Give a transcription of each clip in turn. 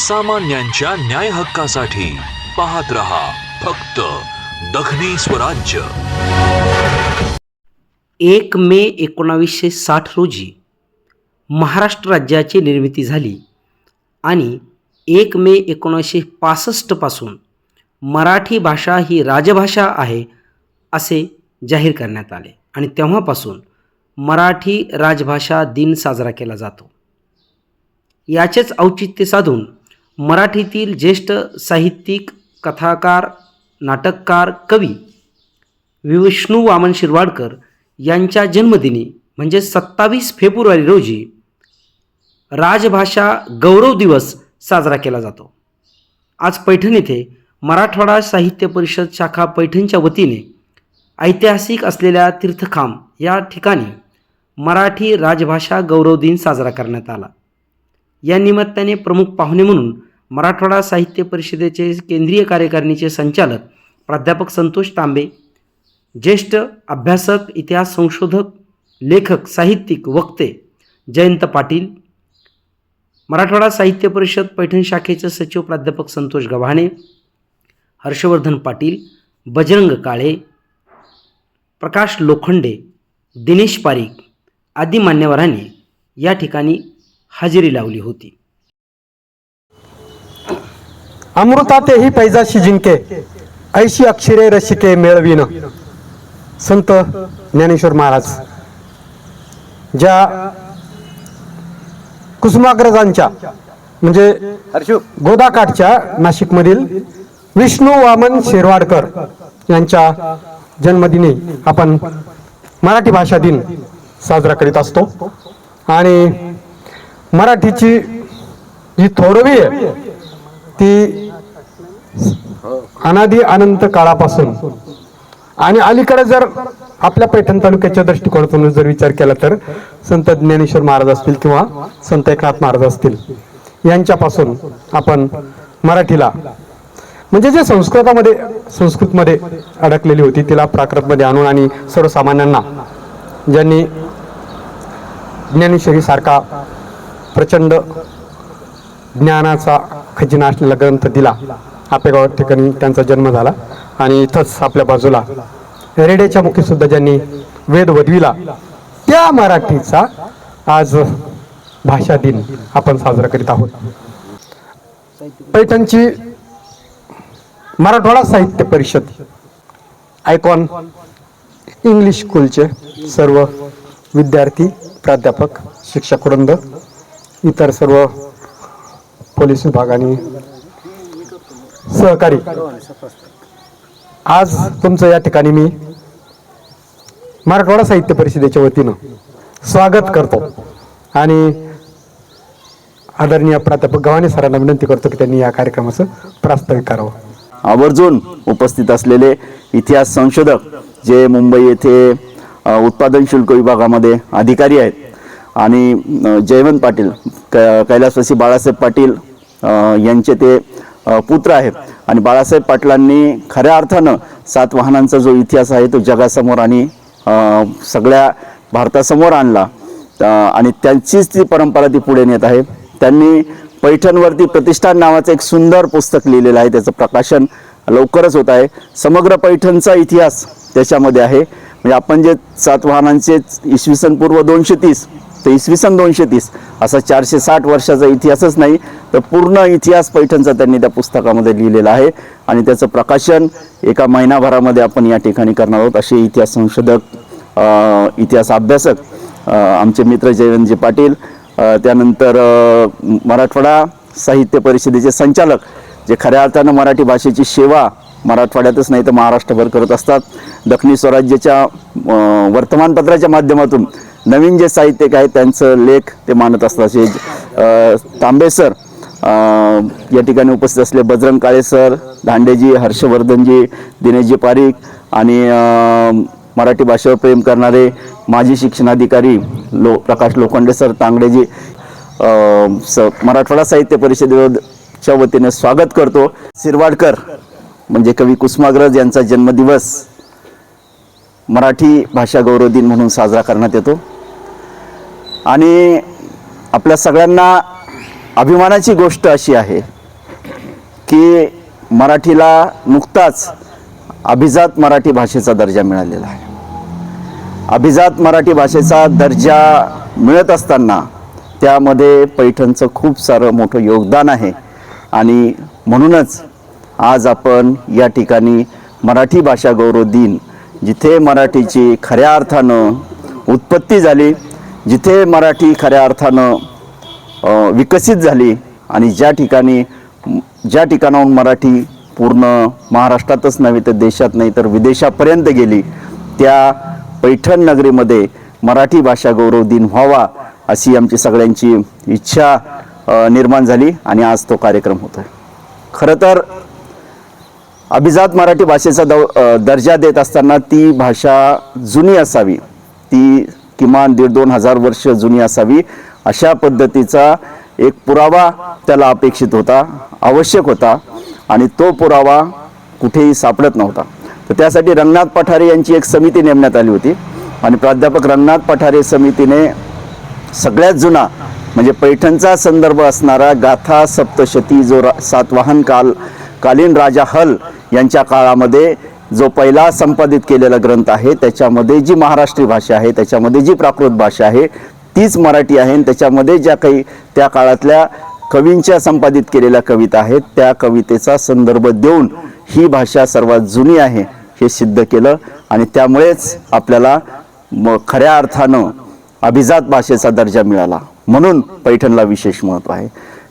सामान्यांच्या न्याय हक्कासाठी पाहत रहा फक्त दखनी स्वराज्य एक मे एकोणावीसशे साठ रोजी महाराष्ट्र राज्याची निर्मिती झाली आणि एक मे एकोणीसशे पासष्टपासून मराठी भाषा ही राजभाषा आहे असे जाहीर करण्यात आले आणि तेव्हापासून मराठी राजभाषा दिन साजरा केला जातो. याचेच औचित्य साधून मराठीतील ज्येष्ठ साहित्यिक कथाकार नाटककार कवी विष्णू वामन शिरवाडकर यांच्या जन्मदिनी म्हणजे सत्तावीस फेब्रुवारी रोजी राजभाषा गौरव दिवस साजरा केला जातो. आज पैठण येथे मराठवाडा साहित्य परिषद शाखा पैठणच्या वतीने ऐतिहासिक असलेल्या तीर्थखांब या ठिकाणी मराठी राजभाषा गौरव दिन साजरा करण्यात आला. या निमित्ताने प्रमुख पाहुणे म्हणून मराठवाडा साहित्य परिषदेचे केंद्रीय कार्यकारिणीचे संचालक प्राध्यापक संतोष तांबे ज्येष्ठ अभ्यासक इतिहास संशोधक लेखक साहित्यिक वक्ते जयंत पाटील मराठवाडा साहित्य परिषद पैठण शाखेचे सचिव प्राध्यापक संतोष गव्हाणे हर्षवर्धन पाटील बजरंग काळे प्रकाश लोखंडे दिनेश पारीख आदी मान्यवरांनी या ठिकाणी हजेरी लावली होती. अमृता तेही पैजाशी जिंके ऐशी अक्षरे रसिके मेळविन संत ज्ञानेश्वर महाराज ज्या कुसुमाग्रजांच्या म्हणजे गोदाकाठच्या नाशिकमधील विष्णू वामन शिरवाडकर यांच्या जन्मदिनी आपण मराठी भाषा दिन साजरा करीत असतो आणि मराठीची जी थोरवी आहे ती अनादी अनंत काळापासून. आणि अलीकडे जर आपल्या पैठण तालुक्याच्या दृष्टिकोनातून जर विचार केला तर संत ज्ञानेश्वर महाराज असतील किंवा संत एकनाथ महाराज असतील यांच्यापासून आपण मराठीला म्हणजे जे संस्कृतामध्ये संस्कृतमध्ये अडकलेली होती तिला प्राकृतमध्ये आणून आणि सर्वसामान्यांना ज्यांनी ज्ञानेश्वरीसारखा प्रचंड ज्ञानाचा खजिना असलेला ग्रंथ दिला. आपेगाव ठिकाणी त्यांचा जन्म झाला आणि इथंच आपल्या बाजूला रेडेच्या मुखी सुद्धा ज्यांनी वेद वधविला त्या मराठीचा आज भाषा दिन आपण साजरा करीत आहोत. पैठणची मराठवाडा साहित्य परिषद आयकॉन इंग्लिश स्कूलचे सर्व विद्यार्थी प्राध्यापक शिक्षक वृंद इतर सर्व पोलीस विभागाने सहकारी. आज तुमचं या ठिकाणी मी मराठवाडा साहित्य परिषदेच्या वतीनं स्वागत करतो. आणि आदरणीय प्राध्यापक गव्हाणे सरांना विनंती करतो की त्यांनी या कार्यक्रमाचं प्रास्ताविक करावं. आवर्जून उपस्थित असलेले इतिहास संशोधक जे मुंबई येथे उत्पादन शुल्क विभागामध्ये अधिकारी आहेत. आणि जयवंत पाटील क कैलासवासी बाळासाहेब पाटील यांचे ते पुत्र आहेत. आणि बाळासाहेब पाटलांनी खऱ्या अर्थानं सातवाहनांचा जो इतिहास आहे तो जगासमोर आणि सगळ्या भारतासमोर आणला. आणि त्यांचीच ती परंपरा ती पुढे नेत आहे. त्यांनी पैठणवरती प्रतिष्ठान नावाचं एक सुंदर पुस्तक लिहिलेलं आहे. त्याचं प्रकाशन लवकरच होत आहे. समग्र पैठणचा इतिहास त्याच्यामध्ये आहे. म्हणजे आपण जे सातवाहनांचे इसवी सन पूर्व दोनशे तीस तर इसवी सन दोनशे तीस. असा चारशे साठ वर्षाचा इतिहासच नाही तर पूर्ण इतिहास पैठणचा त्यांनी त्या पुस्तकामध्ये लिहिलेला आहे. आणि त्याचं प्रकाशन एका महिनाभरामध्ये आपण या ठिकाणी करणार आहोत असे इतिहास संशोधक इतिहास अभ्यासक आमचे मित्र जयवंतजी पाटील त्यानंतर मराठवाडा साहित्य परिषदेचे संचालक जे खऱ्या अर्थानं मराठी भाषेची सेवा मराठवाड्यातच नाही तर महाराष्ट्रभर करत असतात. दक्षिणी स्वराज्याच्या वर्तमानपत्राच्या माध्यमातून नवीन जे साहित्यिक आहेत त्यांचं लेख ते मानत असतात. असे तांबे सर या ठिकाणी उपस्थित असले बजरंग काळे सर दांडेजी हर्षवर्धनजी दिनेशजी पारीख आणि मराठी भाषेवर प्रेम करणारे माजी शिक्षणाधिकारी लो प्रकाश लोखंडे सर तांगडेजी स मराठवाडा साहित्य परिषदेच्या वतीने स्वागत करतो. शिरवाडकर म्हणजे कवी कुसुमाग्रज यांचा जन्मदिवस. मराठी भाषा गौरव दिन म्हणून साजरा करण्यात येतो. आणि आपल्या सगळ्यांना अभिमानाची गोष्ट अशी आहे की मराठीला नुकताच अभिजात मराठी भाषेचा दर्जा मिळालेला आहे. अभिजात मराठी भाषेचा दर्जा मिळत असताना त्यामध्ये पैठणचं खूप सारं मोठं योगदान आहे आणि म्हणूनच आज आपण या ठिकाणी मराठी भाषा गौरव दिन जिथे मराठीची खऱ्या अर्थानं उत्पत्ती झाली जिथे मराठी खऱ्या अर्थानं विकसित झाली आणि ज्या ठिकाणी ज्या ठिकाणाहून मराठी पूर्ण महाराष्ट्रातच नव्हे तर देशात नाही तर विदेशापर्यंत गेली त्या पैठण नगरीमध्ये मराठी भाषा गौरव दिन व्हावा अशी आमची सगळ्यांची इच्छा निर्माण झाली आणि आज तो कार्यक्रम होतो खरं तर अभिजात मराठी भाषेचा दव दर्जा देत असताना ती भाषा जुनी असावी. ती किमान दीड दोन हजार वर्ष जुनी असावी. अशा पद्धतीचा एक पुरावा त्याला अपेक्षित होता आवश्यक होता आणि तो पुरावा कुठेही सापडत नव्हता. तर त्यासाठी रंगनाथ पठारे यांची एक समिती नेमण्यात आली होती आणि प्राध्यापक रंगनाथ पठारे समितीने सगळ्यात जुना म्हणजे पैठणचा संदर्भ असणारा गाथा सप्तशती जो रा सातवाहन काल कालीन राजा हल यांच्या काळामध्ये जो पहिला संपादित केलेला ग्रंथ आहे त्याच्यामध्ये जी महाराष्ट्री भाषा आहे त्याच्यामध्ये जी प्राकृत भाषा आहे तीच मराठी आहे. आणि त्याच्यामध्ये ज्या काही त्या काळातल्या कवींच्या संपादित केलेल्या कविता आहेत त्या कवितेचा संदर्भ देऊन ही भाषा सर्वात जुनी आहे हे सिद्ध केलं. आणि त्यामुळेच आपल्याला म खऱ्या अर्थानं अभिजात भाषेचा दर्जा मिळाला. म्हणून पैठणला विशेष महत्त्व आहे.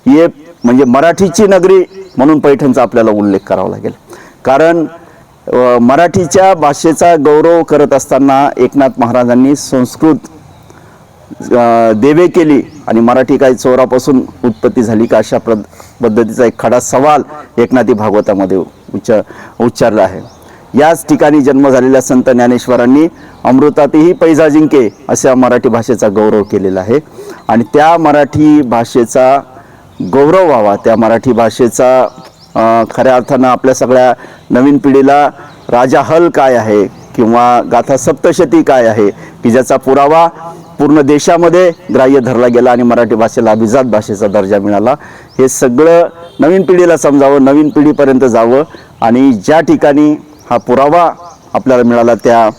हे म्हणजे मराठीची नगरी म्हणून पैठणचा आपल्याला उल्लेख करावा लागेल. कारण मराठीच्या भाषेचा गौरव करत असताना एकनाथ महाराजांनी संस्कृत देवे केली आणि मराठी काही चोरापासून उत्पत्ती झाली का अशा प्र पद्धतीचा एक खडा सवाल एकनाथी भागवतामध्ये उच्चार उच्चारला आहे. याच ठिकाणी जन्म झालेल्या संत ज्ञानेश्वरांनी अमृतातही पैजा जिंके अशा मराठी भाषेचा गौरव केलेला आहे आणि त्या मराठी भाषेचा गौरव व्हावा त्या मराठी भाषेचा खऱ्या अर्थानं आपल्या सगळ्या नवीन पिढीला राजा हल काय आहे किंवा गाथा सप्तशती काय आहे की ज्याचा पुरावा पूर्ण देशामध्ये ग्राह्य धरला गेला आणि मराठी भाषेला अभिजात भाषेचा दर्जा मिळाला. हे सगळं नवीन पिढीला समजावं नवीन पिढीपर्यंत जावं आणि ज्या ठिकाणी हा पुरावा आपल्याला मिळाला त्या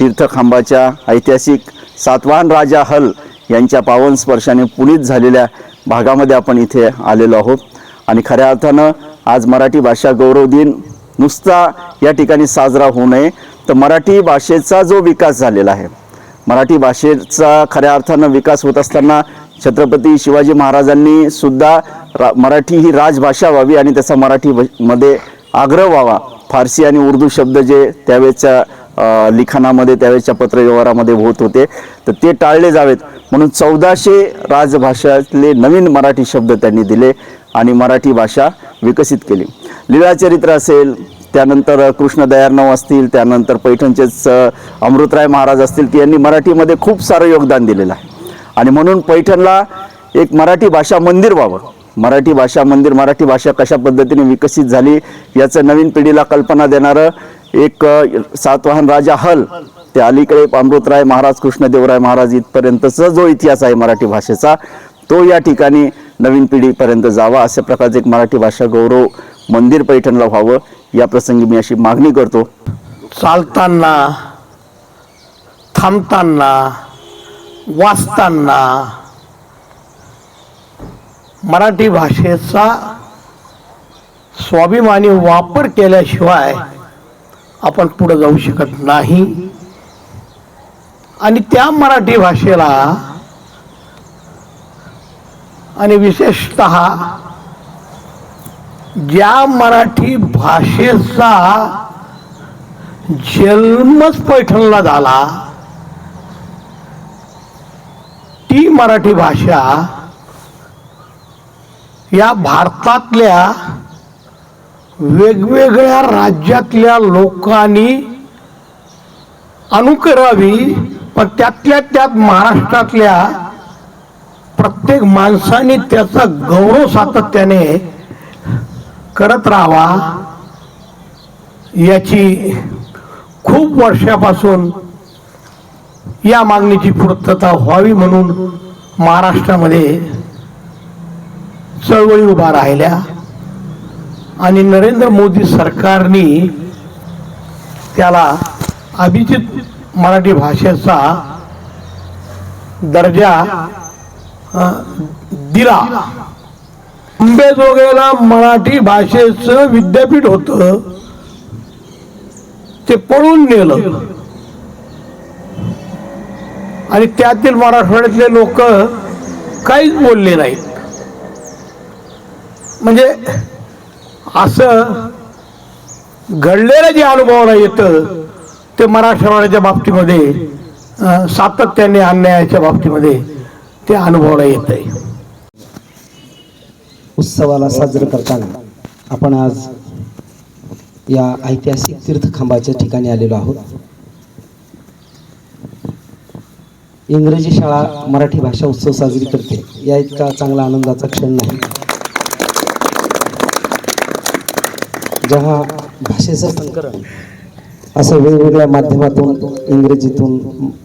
तीर्थखांबाच्या ऐतिहासिक सातवाहन राजा हल यांच्या पावन स्पर्शाने पुनीत झालेल्या भागामध्ये आपण इथे आलेलो आहोत. आणि खऱ्या अर्थानं आज मराठी भाषा गौरव दिन. नुसता या ठिकाणी साजरा होऊ नये. तर मराठी भाषेचा जो विकास झालेला आहे मराठी भाषेचा खऱ्या अर्थानं विकास होत असताना छत्रपती शिवाजी महाराजांनी सुद्धा रा मराठी ही राजभाषा व्हावी आणि त्याचा मराठी मध्ये आग्रह व्हावा. फारसी आणि उर्दू शब्द जे त्यावेळेच्या लिखाणामध्ये त्यावेळेच्या पत्रव्यवहारामध्ये होत होते तर ते टाळले जावेत. म्हणून चौदाशे राजभाषातले नवीन मराठी शब्द त्यांनी दिले आणि मराठी भाषा विकसित केली. लीळाचरित्र असेल त्यानंतर कृष्णदयार्णव असतील त्यानंतर पैठणचेच अमृतराय महाराज असतील की यांनी मराठीमध्ये खूप सारं योगदान दिलेलं आहे. आणि म्हणून पैठणला एक मराठी भाषा मंदिर व्हावं. मराठी भाषा मंदिर मराठी भाषा कशा पद्धतीने विकसित झाली याचं नवीन पिढीला कल्पना देणारं एक सातवाहन राजा हल ते अलीकडे अमृतराय महाराज कृष्णदेवराय महाराज इथपर्यंतचा जो इतिहास आहे मराठी भाषेचा तो या ठिकाणी नवीन पिढीपर्यंत जावा. अशा प्रकारचं एक मराठी भाषा गौरव मंदिर पैठणला व्हावं या प्रसंगी मी अशी मागणी करतो. चालताना थांबताना वाचताना मराठी भाषेचा स्वाभिमानी वापर केल्याशिवाय आपण पुढे जाऊ शकत नाही. आणि त्या मराठी भाषेला आणि विशेषत ज्या मराठी भाषेचा जन्मच पैठणला झाला ती मराठी भाषा या भारतातल्या वेगवेगळ्या राज्यातल्या लोकांनी अनुकरावी पण त्यातल्या त्यात महाराष्ट्रातल्या प्रत्येक माणसाने त्याचा गौरव सातत्याने करत राहावा याची खूप वर्षापासून या मागणीची पूर्तता व्हावी म्हणून महाराष्ट्रामध्ये चळवळी उभा राहिल्या. आणि नरेंद्र मोदी सरकारने त्याला अभिजित मराठी भाषेचा दर्जा दिला. अंबेजोगाईला मराठी भाषेचं विद्यापीठ होतं. ते पळून नेलं. आणि त्यातील मराठवाड्यातले लोक काहीच बोलले नाहीत. म्हणजे असं घडलेलं जे अनुभवाला येतं ते मराठवाड्याच्या बाबतीमध्ये सातत्याने अन्यायाच्या बाबतीमध्ये ते अनुभवाला येत आहे. उत्सवाला साजरं करताना आपण आज या ऐतिहासिक तीर्थखांबाच्या ठिकाणी आलेलो आहोत. इंग्रजी शाळा मराठी भाषा उत्सव साजरी करते. या इतका चांगला आनंदाचा क्षण नाही. जेव्हा भाषेचं संकलन असं वेगवेगळ्या माध्यमातून इंग्रजीतून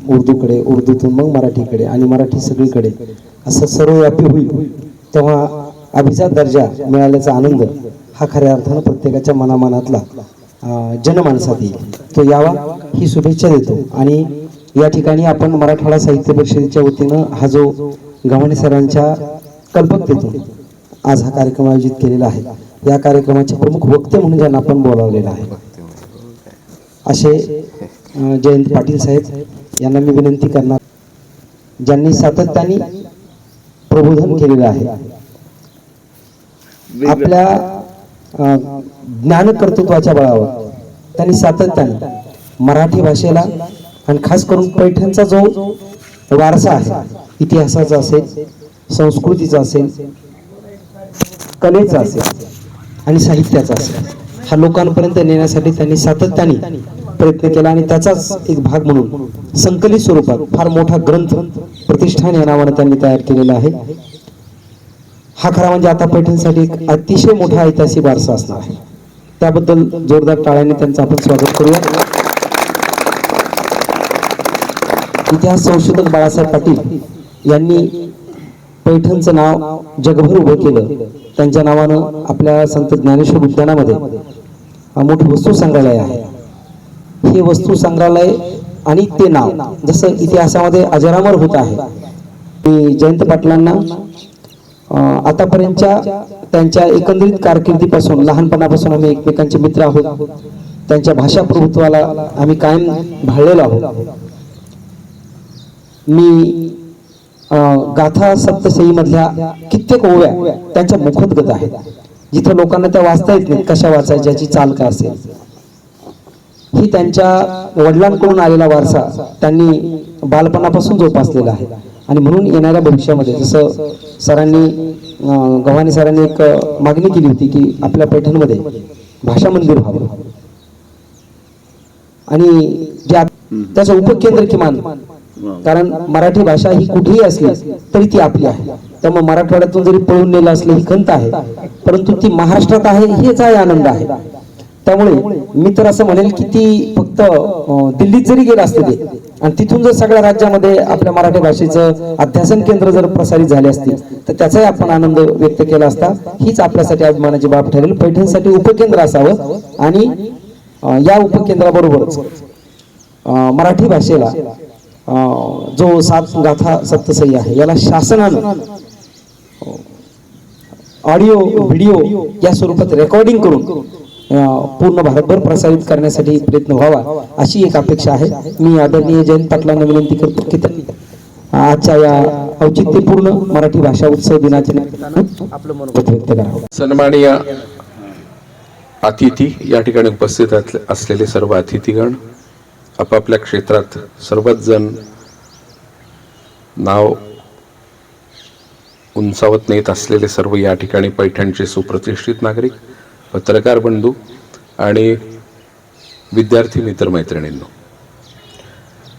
उर्दूकडे उर्दूतून मग मराठीकडे आणि मराठी सगळीकडे असं सर्वव्यापी होईल तेव्हा अभिजात दर्जा मिळाल्याचा आनंद हा खऱ्या अर्थानं प्रत्येकाच्या मनामनातला जनमानसात येईल. तो यावा ही शुभेच्छा देतो. आणि या ठिकाणी आपण मराठवाडा साहित्य परिषदेच्या वतीनं हा जो गव्हाणे सरांच्या कल्पकतेतून आज हा कार्यक्रम आयोजित केलेला आहे या कार्यक्रमाचे प्रमुख वक्ते म्हणून ज्यांना आपण बोलावलेलं आहे असे जयंत पाटील साहेब यांना मी विनंती करणार. ज्यांनी सातत्याने प्रबोधन केलेलं आहे. आपल्या अं, ज्ञानकर्तृत्वाच्या बळावर त्यांनी सातत्याने मराठी भाषेला आणि खास करून पैठणचा जो वारसा आहे इतिहासाचा असेल संस्कृतीचा असेल कलेचा असेल आणि साहित्याचा असेल हा लोकांपर्यंत नेण्यासाठी त्यांनी सातत्याने प्रयत्न केला आणि त्याचाच एक भाग म्हणून संकलित स्वरूपात फार मोठा ग्रंथ प्रतिष्ठान या नावाने त्यांनी तयार केलेला आहे. हा खरा म्हणजे आता पैठणसाठी एक अतिशय मोठा ऐतिहासिक वारसा असणार आहे. त्याबद्दल जोरदार टाळ्याने त्यांचं आपण स्वागत करूया. इतिहास संशोधक बाळासाहेब पाटील यांनी पैठणचं नाव जगभर उभं केलं. त्यांच्या नावानं आपल्या संत ज्ञानेश्वर उद्यानामध्ये मोठं वस्तू संग्रहालय आहे. हे वस्तू संग्रहालय आणि ते नाव जसं इतिहासामध्ये अजरामर होत आहे. मी जयंत पाटलांना आतापर्यंतच्या त्यांच्या एकंदरीत कारकिर्दीपासून लहानपणापासून आम्ही एकमेकांचे मित्र आहोत. त्यांच्या भाषा प्रभुत्वाला आम्ही कायम भाळलेलो आहोत. मी गाथा सप्तशई मधल्या कित्येक ओव्या त्यांच्या मुखोद्गत आहेत. जिथं लोकांना त्या वाचता येत नाहीत कशा वाचायच्या ज्याची चाल काय असेल. ही त्यांच्या वडिलांकडून आलेला वारसा त्यांनी बालपणापासून जोपासलेला आहे. आणि म्हणून येणाऱ्या भविष्यामध्ये जसं सरांनी अं, गव्हाणे सरांनी एक मागणी केली होती की आपल्या पैठणमध्ये भाषा मंदिर व्हावं. आणि ज्या त्याचं उपकेंद्र किमान कारण मराठी भाषा ही कुठेही असली तरी ती आपली आहे. त्यामुळे मराठवाड्यातून जरी पळून नेलं असलं ही खंत आहे. परंतु ती महाराष्ट्रात आहे हेच आहे आनंद आहे. त्यामुळे मी तर असं म्हणेल की ती फक्त दिल्लीत जरी गेलं असतं ते आणि तिथून जर सगळ्या राज्यामध्ये आपल्या मराठी भाषेचं अध्यासन केंद्र जर प्रसारित झाले असतील तर त्याचाही आपण आनंद व्यक्त केला असता. हीच आपल्यासाठी अभिमानाची बाब ठरेल. पैठणसाठी उपकेंद्र असावं आणि या उपकेंद्राबरोबरच मराठी भाषेला जो सात गाथा सप्तसई आहे याला शासनानं ऑडिओ व्हिडिओ या स्वरूपात रेकॉर्डिंग करून पूर्ण भारतभर प्रसारित करण्यासाठी प्रयत्न व्हावा अशी एक अपेक्षा आहे. मी आदरणीय जयंत पाटलांना विनंती करतो की त्यांनी आजच्या या औचित्यपूर्ण मराठी भाषा उत्सव दिनाच्या निमित्तानं आपलं मनोगत व्यक्त करावं. सन्माननीय अतिथी या ठिकाणी उपस्थित असले- असलेले सर्व अतिथीगण आपापल्या क्षेत्रात सर्वच जण नाव उंचावत नेत असलेले सर्व या ठिकाणी पैठणचे सुप्रतिष्ठित नागरिक पत्रकार बंधू आणि विद्यार्थी मित्रमैत्रिणींनो.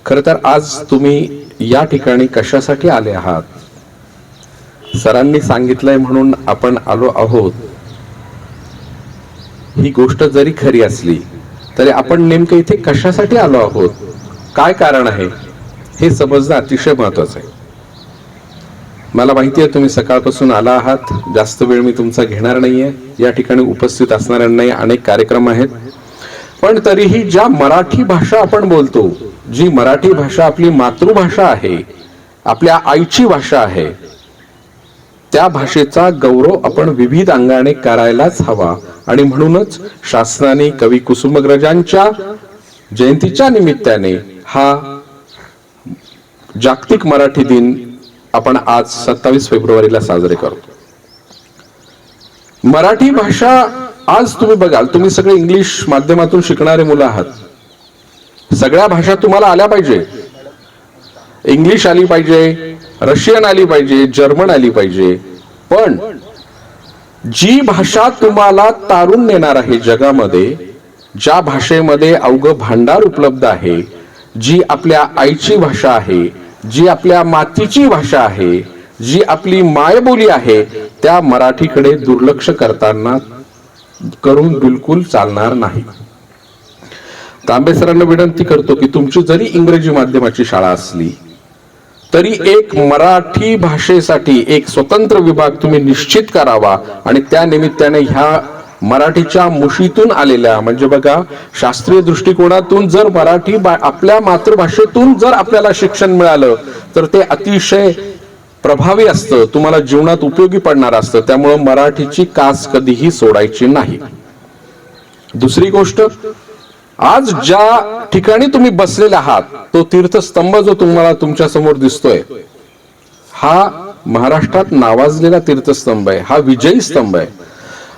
खरं तर आज तुम्ही या ठिकाणी कशासाठी आले आहात? सरांनी सांगितलंय म्हणून आपण आलो आहोत. ही गोष्ट जरी खरी असली तरी आपण नेमकं इथे कशासाठी आलो आहोत? काय कारण आहे? हे समजणं अतिशय महत्वाचं आहे. मला माहिती आहे तुम्ही सकाळपासून आला आहात. जास्त वेळ मी तुमचा घेणार नाहीये. या ठिकाणी उपस्थित असणाऱ्यांनाही अनेक कार्यक्रम आहेत. पण तरीही ज्या मराठी भाषा आपण बोलतो जी मराठी भाषा आपली मातृभाषा आहे आपल्या आईची भाषा आहे त्या भाषेचा गौरव आपण विविध अंगाने करायलाच हवा. आणि म्हणूनच शासनाने कवी कुसुमग्रजांच्या जयंतीच्या निमित्ताने हा जागतिक मराठी दिन आपण आज सत्तावीस फेब्रुवारीला साजरे करतो मराठी भाषा आज तुम्ही बघाल तुम्ही सगळे इंग्लिश माध्यमातून शिकणारे मुलं आहात. सगळ्या भाषा तुम्हाला आल्या पाहिजे. इंग्लिश आली पाहिजे रशियन आली पाहिजे जर्मन आली पाहिजे. पण जी भाषा तुम्हाला तारून नेणार आहे जगामध्ये ज्या भाषेमध्ये अवघं भांडार उपलब्ध आहे जी आपल्या आईची भाषा आहे जी आपल्या मातीची भाषा आहे जी आपली मायबोली आहे त्या मराठीकडे दुर्लक्ष करताना करून बिलकुल चालणार नाही. तांबे सरांना विनंती करतो की तुमची जरी इंग्रजी माध्यमाची शाळा असली तरी एक मराठी भाषेसाठी एक स्वतंत्र विभाग तुम्ही निश्चित करावा आणि त्या निमित्ताने ह्या मराठीच्या मुशीतून आलेल्या म्हणजे बघा शास्त्रीय दृष्टिकोनातून जर मराठी आपल्या मातृभाषेतून जर आपल्याला शिक्षण मिळालं तर ते अतिशय प्रभावी असतं. तुम्हाला जीवनात उपयोगी पडणार असतं. त्यामुळं मराठीची कास कधीही सोडायची नाही. दुसरी गोष्ट आज ज्या ठिकाणी तुम्ही बसलेले आहात तो तीर्थस्तंभ जो तुम्हाला तुमच्यासमोर दिसतोय हा महाराष्ट्रात नावाजलेला तीर्थस्तंभ आहे. हा विजयी स्तंभ आहे.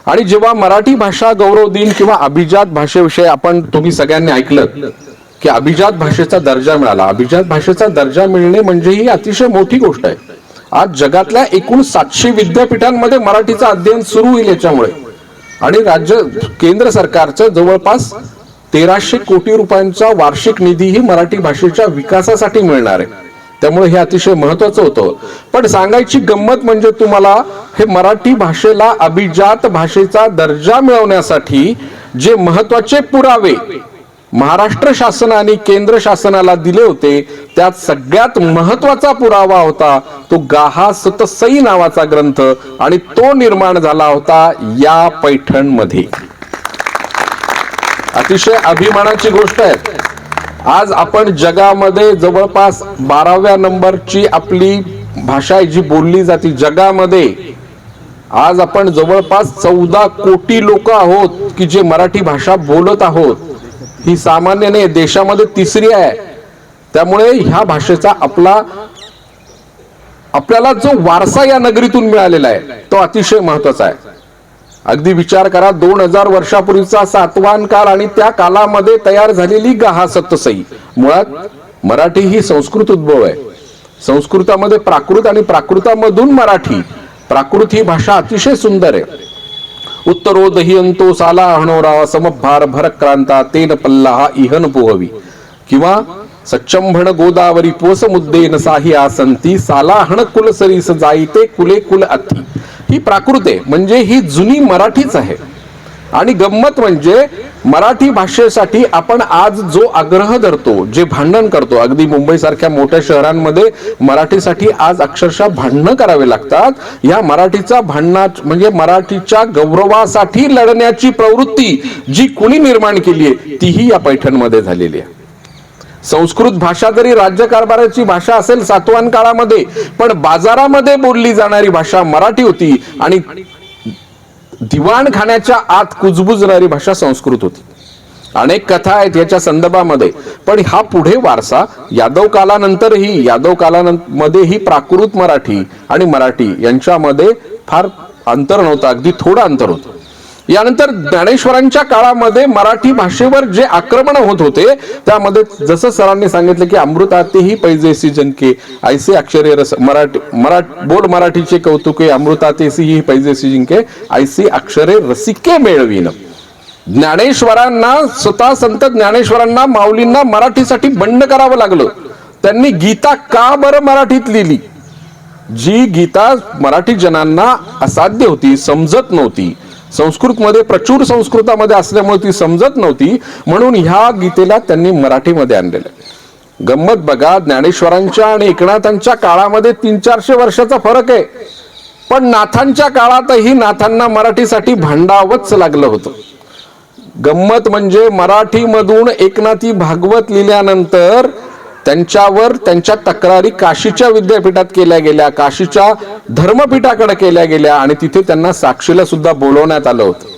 आणि जेव्हा मराठी भाषा गौरव दिन किंवा अभिजात भाषेविषयी आपण तुम्ही सगळ्यांनी ऐकलं की अभिजात भाषेचा दर्जा मिळाला. अभिजात भाषेचा दर्जा मिळणे म्हणजे ही अतिशय मोठी गोष्ट आहे. आज जगातल्या एकूण सातशे विद्यापीठांमध्ये मराठीचं अध्ययन सुरू होईल याच्यामुळे. आणि राज्य केंद्र सरकारचं जवळपास तेराशे कोटी रुपयांचा वार्षिक निधीही मराठी भाषेच्या विकासासाठी मिळणार आहे. त्यामुळे हे अतिशय महत्वाचं होतं. पण सांगायची गंमत म्हणजे तुम्हाला हे मराठी भाषेला अभिजात भाषेचा दर्जा मिळवण्यासाठी जे महत्त्वाचे पुरावे महाराष्ट्र शासनाने केंद्र शासनाला दिले होते त्यात सगळ्यात महत्त्वाचा पुरावा होता तो गाहा सतसई नावाचा ग्रंथ आणि तो निर्माण झाला होता या पैठणमध्ये. अतिशय अभिमानाची गोष्ट आहे. आज आपण जगामध्ये जवळपास बाराव्या नंबरची आपली भाषा आहे जी बोलली जाते जगामध्ये आज आपण जवळपास चौदा कोटी लोक आहोत की जे मराठी भाषा बोलत आहोत. ही सामान्यने देशामध्ये तिसरी आहे. त्यामुळे ह्या भाषेचा आपला आपल्याला जो वारसा या नगरीतून मिळालेला आहे तो अतिशय महत्त्वाचा आहे. अगदी विचार करा दोन हजार वर्षापूर्वीचा सातवान काल आणि त्या कालामध्ये तयार झालेली गहा सत्तसई मुळात मराठी ही संस्कृत उद्भव आहे. संस्कृतामध्ये प्राकृत आणि प्राकृतामधून मराठी. प्राकृत ही भाषा अतिशय सुंदर आहे. उत्तरो दहियंतो साला हणोरा समभार भरक्रांता तेन पल्ला हा इहन पोहवी. किंवा सच्चंभण गोदावरी पोस मुद्देन साही आसंती साला हण कुल सरीस जाईते कुले कुल अथी. ही प्राकृत आहे म्हणजे ही जुनी मराठीच आहे. आणि गंमत म्हणजे मराठी भाषेसाठी आपण आज जो आग्रह धरतो जे भांडण करतो अगदी मुंबईसारख्या मोठ्या शहरांमध्ये मराठीसाठी आज अक्षरशः भांडणं करावे लागतात. या मराठीचा भांडणा म्हणजे मराठीच्या गौरवासाठी लढण्याची प्रवृत्ती जी कुणी निर्माण केली आहे तीही या पैठणमध्ये झालेली आहे. संस्कृत भाषा जरी राज्यकारभाराची भाषा असेल सातवान काळामध्ये पण बाजारामध्ये बोलली जाणारी भाषा मराठी होती आणि दिवाणखान्याच्या आत कुजबुजणारी भाषा संस्कृत होती. अनेक कथा आहेत याच्या संदर्भामध्ये पण हा पुढे वारसा यादव कालानंतरही यादव कालामध्येही प्राकृत मराठी आणि मराठी यांच्यामध्ये फार अंतर नव्हतं अगदी थोडं अंतर होतं. यानंतर ज्ञानेश्वरांच्या काळामध्ये मराठी भाषेवर जे आक्रमण होत होते त्यामध्ये जसं सरांनी सांगितलं की अमृताते ही पैजेसी जनके ऐसे अक्षरे रस मराठी मराठ बोर्ड मराठीचे कौतुके अमृतातेसी ही पैजेसी जिंके ऐसे अक्षरे रसिके मिळवीन. ज्ञानेश्वरांना स्वतः संत ज्ञानेश्वरांना माऊलींना मराठीसाठी बंड करावं लागलं. त्यांनी गीता का बरं मराठीत लिहिली? जी गीता मराठी जनांना असाध्य होती समजत नव्हती. संस्कृतमध्ये प्रचूर संस्कृतामध्ये असल्यामुळे ती समजत नव्हती. म्हणून ह्या गीतेला त्यांनी मराठीमध्ये आणलेलं आहे. गंमत बघा ज्ञानेश्वरांच्या आणि एकनाथांच्या काळामध्ये तीन चारशे वर्षाचा फरक आहे. पण नाथांच्या काळातही नाथांना मराठीसाठी भांडावंच लागलं होतं. गंमत म्हणजे मराठीमधून एकनाथी भागवत लिहिल्यानंतर त्यांच्यावर त्यांच्या तक्रारी काशीच्या विद्यापीठात केल्या गेल्या काशीच्या धर्मपीठाकडे केल्या गेल्या आणि तिथे त्यांना साक्षीला सुद्धा बोलवण्यात आलं होतं.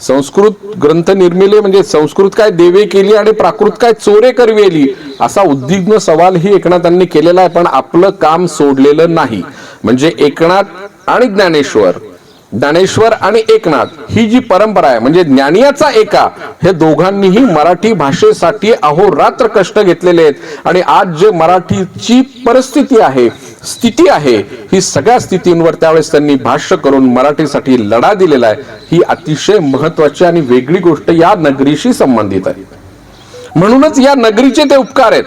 संस्कृत ग्रंथ निर्मिले म्हणजे संस्कृत काय देवे केली आणि प्राकृत काय चोरे करवेली असा उद्विग्न सवाल ही एकनाथांनी केलेला आहे पण आपलं काम सोडलेलं नाही. म्हणजे एकनाथ आणि ज्ञानेश्वर ज्ञानेश्वर आणि एकनाथ ही जी परंपरा आहे म्हणजे ज्ञानियाचा एका हे दोघांनीही मराठी भाषेसाठी अहोरात्र कष्ट घेतलेले आहेत. आणि आज जे मराठीची परिस्थिती आहे स्थिती आहे ही सगळ्या स्थितींवर त्यावेळेस त्यांनी भाष्य करून मराठीसाठी लढा दिलेला आहे. ही अतिशय महत्वाची आणि वेगळी गोष्ट या नगरीशी संबंधित आहे. म्हणूनच या नगरीचे ते उपकार आहेत.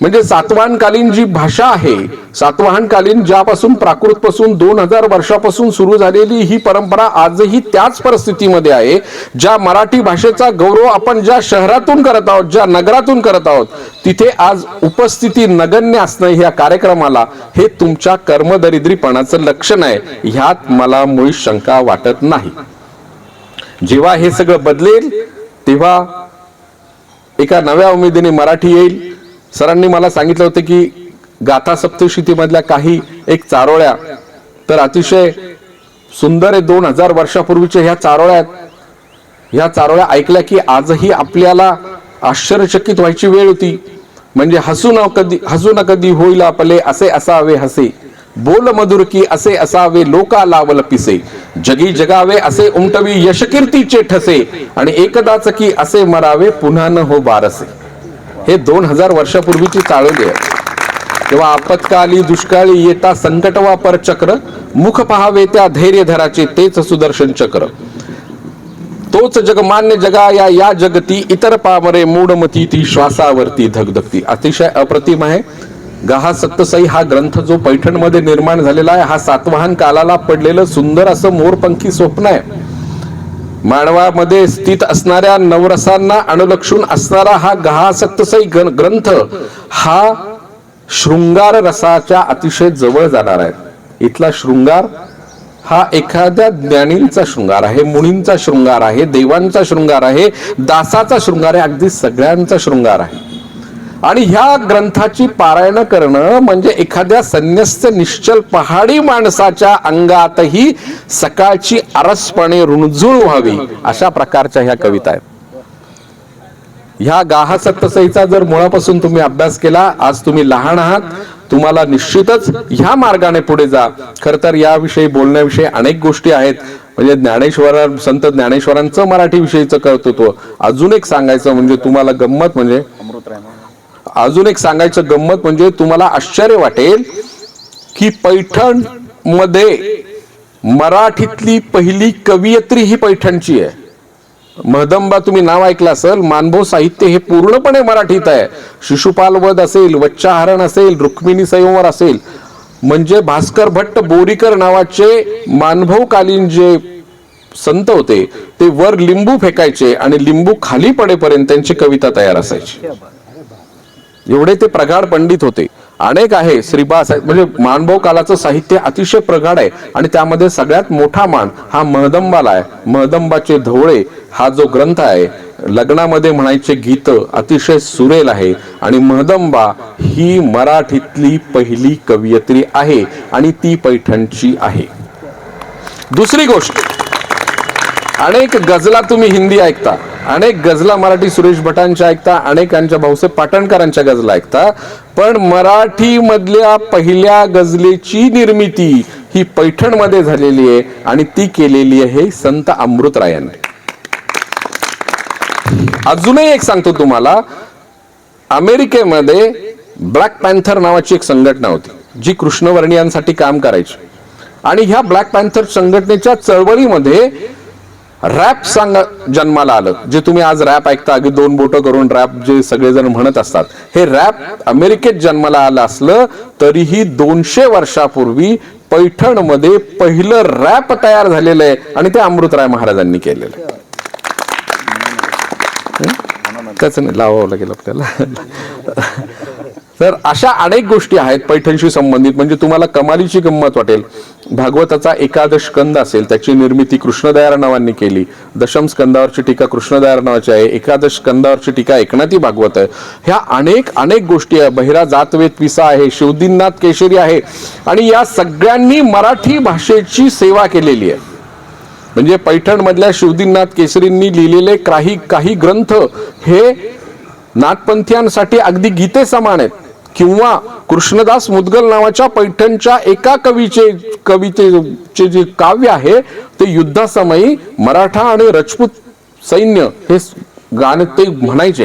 म्हणजे सातवाहनकालीन जी भाषा आहे सातवाहनकालीन ज्यापासून प्राकृत पासून दोन हजार वर्षापासून सुरू झालेली ही परंपरा आजही त्याच परिस्थितीमध्ये आहे ज्या मराठी भाषेचा गौरव आपण ज्या शहरातून करत आहोत ज्या नगरातून करत आहोत तिथे आज उपस्थिती नगण्य असणं ह्या कार्यक्रमाला हे तुमच्या कर्मदरिद्रीपणाचं लक्षण आहे ह्यात मला मुळी शंका वाटत नाही. जेव्हा हे सगळं बदलेल तेव्हा एका नव्या उमेदीने मराठी येईल सरांनी मला सांगितलं होतं की गाथा सप्तशितीमधल्या काही एक चारोळ्या तर अतिशय सुंदर आहे. दोन हजार वर्षापूर्वीच्या ह्या चारोळ्यात ह्या चारोळ्या ऐकल्या की आजही आपल्याला आश्चर्यचकित व्हायची वेळ होती. म्हणजे हसू न कधी हसू न कधी होईल आपले असे असावे हसे. बोल मधुर की असे असावे लोका लावल पिसे. जगी जगावे असे उमटवी यशकीर्तीचे ठसे. आणि एकदाच की असे मरावे पुन्हा न हो बारसे. हे दोन हजार वर्षापूर्वीची चाळवली आहे. तेव्हा आपत्काली दुष्काळी येता संकट वापर चक्र मुख पहावे त्या धैर्य धराचे तेच सुदर्शन चक्र. तोच जगमान्य जगा या या जगती इतर पामरे मूडमती ती श्वासावरती धगधगती. अतिशय अप्रतिम आहे. गहा सत्तसाई हा ग्रंथ जो पैठणमध्ये निर्माण झालेला आहे हा सातवाहन कालाला पडलेलं सुंदर असं मोरपंखी स्वप्न आहे. मानवामध्ये स्थित असणाऱ्या नवरसांना अनुलक्षून असणारा हा गहासत्तसई ग्रंथ हा शृंगार रसाच्या अतिशय जवळ जाणार आहे. इथला शृंगार हा एखाद्या ज्ञानींचा शृंगार आहे मुनींचा शृंगार आहे देवांचा शृंगार आहे दासाचा शृंगार आहे अगदी सगळ्यांचा शृंगार आहे. आणि ह्या ग्रंथाची पारायण करणं म्हणजे एखाद्या संन्यस्त निश्चल पहाडी माणसाच्या अंगातही सकाळची आरसपणे रुणझुळ व्हावी अशा प्रकारच्या ह्या कविता आहेत. ह्या गाहा सत्तसईचा जर मुळापासून तुम्ही अभ्यास केला आज तुम्ही लहान आहात तुम्हाला निश्चितच ह्या मार्गाने पुढे जा. खर तर याविषयी बोलण्याविषयी अनेक गोष्टी आहेत. म्हणजे ज्ञानेश्वर संत ज्ञानेश्वरांचं मराठी विषयीचं कर्तृत्व. अजून एक सांगायचं म्हणजे तुम्हाला गंमत म्हणजे अजून एक सांगायचं गंमत म्हणजे तुम्हाला आश्चर्य वाटेल की पैठणमध्ये मराठीतली पहिली कवयित्री ही पैठणची आहे. महदंबा तुम्ही नाव ऐकलं असेल मानभो साहित्य हे पूर्णपणे मराठीत आहे. शिशुपाल वध असेल वच्चाहरण असेल रुक्मिणी संयमवर असेल. म्हणजे भास्कर भट्ट बोरीकर नावाचे मानभवकालीन जे संत होते ते वर लिंबू फेकायचे आणि लिंबू खाली पडेपर्यंत त्यांची कविता तयार असायची. एवढे ते प्रगाढ पंडित होते. अनेक आहे श्रीबा म्हणजे मानभाव कालाचं साहित्य अतिशय प्रगाढ आहे. आणि त्यामध्ये सगळ्यात मोठा मान हा महदंबाला आहे. महदंबाचे धवळे हा जो ग्रंथ आहे लग्नामध्ये म्हणायचे गीत अतिशय सुरेल आहे. आणि महदंबा ही मराठीतली पहिली कवयित्री आहे आणि ती पैठणची आहे. दुसरी गोष्ट अनेक गजला तुम्ही हिंदी ऐकता अनेक गजला मराठी सुरेश भटांच्या ऐकता अनेकांच्या भाऊसाहेब पाटणकरांच्या गजला ऐकता पण मराठी मधल्या पहिल्या गजलेची निर्मिती ही पैठणमध्ये झालेली आहे आणि ती केलेली आहे संत अमृतरायांनी. अजूनही एक सांगतो तुम्हाला अमेरिकेमध्ये ब्लॅक पॅन्थर नावाची एक संघटना होती जी कृष्णवर्णियांसाठी काम करायची. आणि ह्या ब्लॅक पॅन्थर संघटनेच्या चळवळीमध्ये रॅप सांग जन्माला आलं. जे तुम्ही आज रॅप ऐकता अगदी दोन बोटं करून रॅप जे सगळेजण म्हणत असतात. हे रॅप अमेरिकेत जन्माला आलं असलं तरीही दोनशे वर्षापूर्वी पैठणमध्ये पहिलं रॅप तयार झालेलं आहे आणि ते अमृतराय महाराजांनी केलेलं आहे. त्याच नाही लावावं लागेल आपल्याला. तर अशा अनेक गोष्टी आहेत पैठणशी संबंधित. म्हणजे तुम्हाला कमालीची गंमत वाटेल. भागवताचा एकादश स्कंद असेल त्याची निर्मिती कृष्णदयार नावांनी केली. दशम स्कंदावरची टीका कृष्णदयार नावाची आहे. एकादश स्कंदावरची टीका एकनाथी भागवत आहे. ह्या अनेक अनेक गोष्टी आहे. बहिरा जातवेद पिसा आहे शिवदिननाथ केशरी आहे. आणि या सगळ्यांनी मराठी भाषेची सेवा केलेली आहे. म्हणजे पैठण मधल्या केसरींनी लिहिलेले काही काही ग्रंथ हे नाथपंथीयांसाठी अगदी गीते समान आहेत. किंवा कृष्णदास मुदगल नावाच्या पैठणच्या एका कवीचे कवितेचे जे काव्य आहे ते युद्धासमयी मराठा आणि राजपूत सैन्य हे गाणं ते म्हणायचे.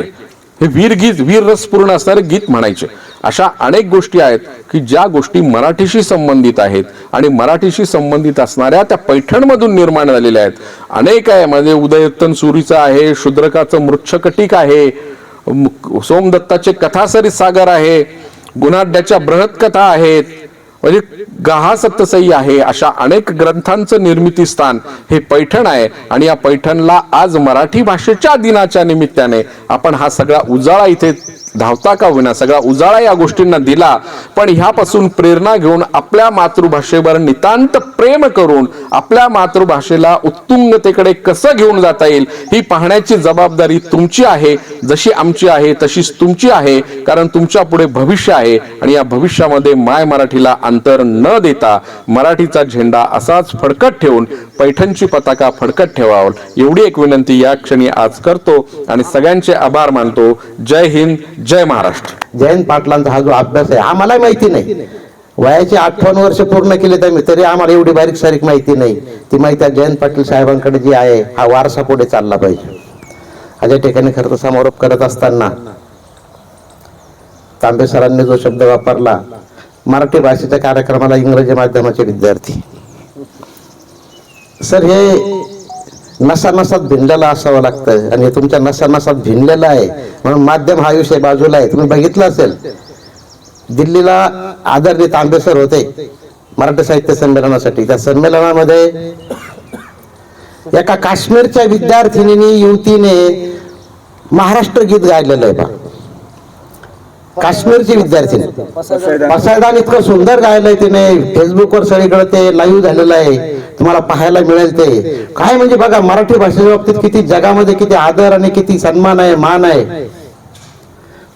हे वीरगीत वीर रसपूर्ण असणारे गीत म्हणायचे. अशा अनेक गोष्टी आहेत की ज्या गोष्टी मराठीशी संबंधित आहेत आणि मराठीशी संबंधित असणाऱ्या त्या पैठणमधून निर्माण झालेल्या आहेत. अनेक आहे म्हणजे उदयत्तन सुरीचं आहे शूद्रकाचं मृच्छकटिक आहे सोमदत्ताचे कथासरी सागर आहे गुणाढ्याच्या बृहत कथा आहेत. म्हणजे गहा सप्तसई आहे अशा अनेक ग्रंथांचं निर्मिती स्थान हे पैठण आहे. आणि या पैठणला आज मराठी भाषेच्या दिनाच्या निमित्ताने आपण हा सगळा उजाळा इथे धावता का होईना सगळा उजाळा या गोष्टींना दिला. पण ह्यापासून प्रेरणा घेऊन आपल्या मातृभाषेवर नितांत प्रेम करून आपल्या मातृभाषेला उत्तुंगतेकडे कसं घेऊन जाता येईल ही पाहण्याची जबाबदारी तुमची आहे. जशी आमची आहे तशीच तुमची आहे कारण तुमच्यापुढे भविष्य आहे आणि या भविष्यामध्ये माय मराठीला अंतर न देता मराठीचा झेंडा असाच फडकत ठेवून पैठणची पताका फडकत ठेवावं. एवढी एक विनंती या क्षणी आज करतो आणि सगळ्यांचे आभार मानतो. जय हिंद जय महाराष्ट्र. जयंत पाटलांचा हा जो अभ्यास आहे आम्हाला माहिती नाही. वयाची आठवण वर्ष पूर्ण केले तर तरी आम्हाला एवढी बारीक सारीक माहिती नाही. ती माहिती जयंत पाटील साहेबांकडे जी आहे हा वारसा पुढे चालला पाहिजे. अशा ठिकाणी खरं तर समारोप करत असताना तांबे सरांनी जो शब्द वापरला मराठी भाषेच्या कार्यक्रमाला इंग्रजी माध्यमाचे विद्यार्थी. सर हे नसा भिनलेला असावं लागतं आणि हे तुमच्या नसानसात भिनलेलं आहे. म्हणून माध्यम हा विषय बाजूला आहे. तुम्ही बघितलं असेल. दिल्लीला आदरणीय तांबेसर होते मराठी साहित्य संमेलनासाठी. त्या संमेलनामध्ये एका काश्मीरच्या विद्यार्थिनीने युवतीने महाराष्ट्र गीत गायलेलं आहे बा. काश्मीरची विद्यार्थी पसायदान इतकं सुंदर गायलंय तिने. फेसबुकवर सगळीकडे ते लाईव्ह झालेलं आहे. तुम्हाला पाहायला मिळेल ते. काय म्हणजे बघा मराठी भाषेच्या बाबतीत किती जगामध्ये किती आदर आणि किती सन्मान आहे मान आहे.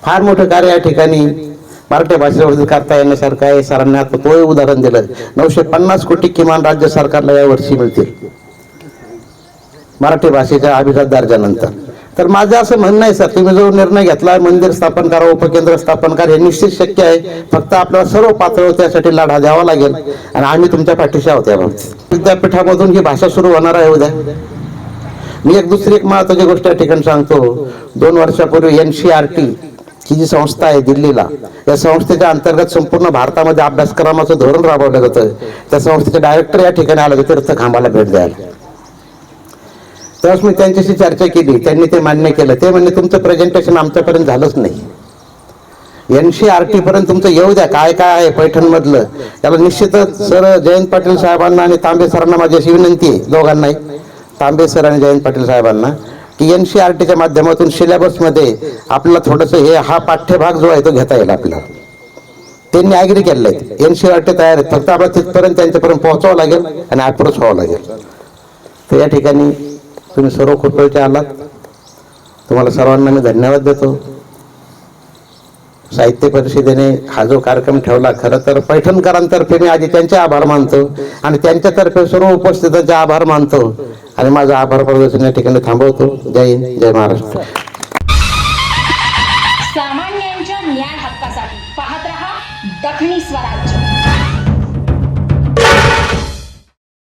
फार मोठं कार्य या ठिकाणी मराठी भाषेवर करता येण्यासारखं आहे. सरांनी आता तोही उदाहरण दिलं. नऊशे पन्नास कोटी किमान राज्य सरकारला या वर्षी मिळतील. मराठी भाषेच्या अभिजात दर्जानंतर. तर माझं असं म्हणणं आहे सर तुम्ही जो निर्णय घेतला मंदिर स्थापन करा उपकेंद्र स्थापन करा हे निश्चित शक्य आहे. फक्त आपल्याला सर्व पातळीवर त्यासाठी लढा द्यावा लागेल. आणि आम्ही तुमच्या पाठीशी आहोत या विद्यापीठामधून ही भाषा सुरू होणार आहे उद्या. मी एक दुसरी एक महत्वाची गोष्ट या ठिकाणी सांगतो. दोन वर्षापूर्वी एन सी आर टी ही जी संस्था आहे दिल्लीला या संस्थेच्या अंतर्गत संपूर्ण भारतामध्ये अभ्यासक्रमाचं धोरण राबवलं जातं त्या संस्थेचे डायरेक्टर या ठिकाणी आलं होते तीर्थखांबाला भेट द्यायला. तेव्हाच मी त्यांच्याशी चर्चा केली. त्यांनी ते मान्य केलं. ते म्हणजे तुमचं प्रेझेंटेशन आमच्यापर्यंत झालंच नाही. एन सी आर टी पर्यंत तुमचं येऊ द्या. काय काय आहे पैठण मधलं त्याला निश्चितच सर जयंत पाटील साहेबांना आणि तांबे सरांना माझी अशी विनंती आहे दोघांनाही. तांबे सर आणि जयंत पाटील साहेबांना की एन सी आर टीच्या माध्यमातून सिलेबसमध्ये आपल्याला थोडंसं हे हा पाठ्यभाग जो आहे तो घेता येईल आपल्याला. त्यांनी ॲग्री केलेले आहे. एन सी आर टी तयार आहेत. फक्त आपल्याला तिथपर्यंत त्यांच्यापर्यंत पोहोचावं लागेल आणि अप्रोच व्हावं लागेल. तर या ठिकाणी तुम्ही सर्व खुटवळचे आलात. तुम्हाला सर्वांना मी धन्यवाद देतो. साहित्य परिषदेने हा जो कार्यक्रम ठेवला खरं तर पैठणकरांतर्फे मी आधी त्यांचे आभार मानतो आणि त्यांच्यातर्फे सर्व उपस्थितांचे आभार मानतो. आणि माझा आभार प्रदर्शन या ठिकाणी थांबवतो. जय हिंद जय महाराष्ट्र. सामान्यांच्या न्याय हक्कासाठी पाहत रहा दखणी